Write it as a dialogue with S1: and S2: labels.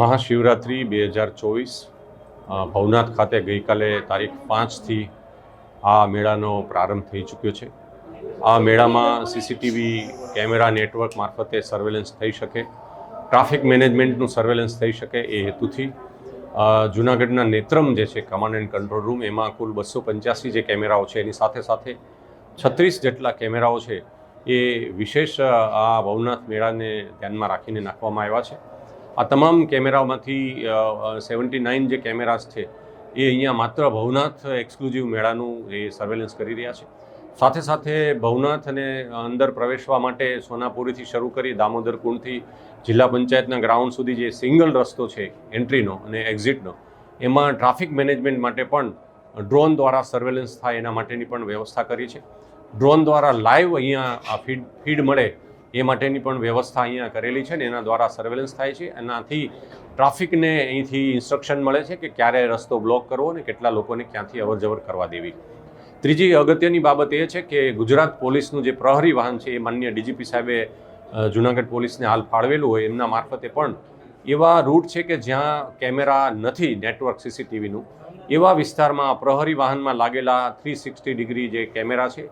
S1: મહાશિવરાત્રિ બે હજાર ચોવીસ ભવનાથ ખાતે ગઈકાલે તારીખ પાંચથી આ મેળાનો પ્રારંભ થઈ ચૂક્યો છે. આ મેળામાં સીસીટીવી કેમેરા નેટવર્ક મારફતે સર્વેલન્સ થઈ શકે ટ્રાફિક મેનેજમેન્ટનું સર્વેલન્સ થઈ શકે એ હેતુથી જૂનાગઢના નેત્રમ જે છે કમાન્ડ એન્ડ કંટ્રોલ રૂમ એમાં કુલ બસો પંચ્યાસી જે કેમેરાઓ છે, એની સાથે સાથે છત્રીસ જેટલા કેમેરાઓ છે, એ વિશેષ આ ભવનાથ મેળાને ધ્યાનમાં રાખીને નાખવામાં આવ્યા છે. આ તમામ કેમેરામાંથી સેવન્ટી નાઇન જે કેમેરાસ છે, એ અહીંયા માત્ર ભવનાથ એક્સક્લુઝિવ મેળાનું એ સર્વેલન્સ કરી રહ્યા છે. સાથે સાથે ભવનાથ અને અંદર પ્રવેશવા માટે સોનાપુરીથી શરૂ કરી દામોદર કુંડથી જિલ્લા પંચાયતના ગ્રાઉન્ડ સુધી જે સિંગલ રસ્તો છે એન્ટ્રીનો અને એક્ઝિટનો એમાં ટ્રાફિક મેનેજમેન્ટ માટે પણ ડ્રોન દ્વારા સર્વેલન્સ થાય એના માટેની પણ વ્યવસ્થા કરી છે. ડ્રોન દ્વારા લાઈવ અહીંયા આ ફીડ ફીડ મળે એ માટેની પણ વ્યવસ્થા અહીંયા કરેલી છે ને એના દ્વારા સર્વેલન્સ થાય છે. એનાથી ટ્રાફિકને અહીંથી ઇન્સ્ટ્રક્શન મળે છે કે ક્યારે રસ્તો બ્લોક કરવો અને કેટલા લોકોને ક્યાંથી અવરજવર કરવા દેવી. ત્રીજી અગત્યની બાબત એ છે કે ગુજરાત પોલીસનું જે પ્રહરી વાહન છે એ માન્ય ડીજીપી સાહેબે જુનાગઢ પોલીસને હાલ ફાળવેલું હોય એમના મારફતે પણ એવા રૂટ છે કે જ્યાં કેમેરા નથી નેટવર્ક સીસીટીવીનું, એવા વિસ્તારમાં પ્રહરી વાહનમાં લાગેલા થ્રી સિક્સટી ડિગ્રી જે કેમેરા છે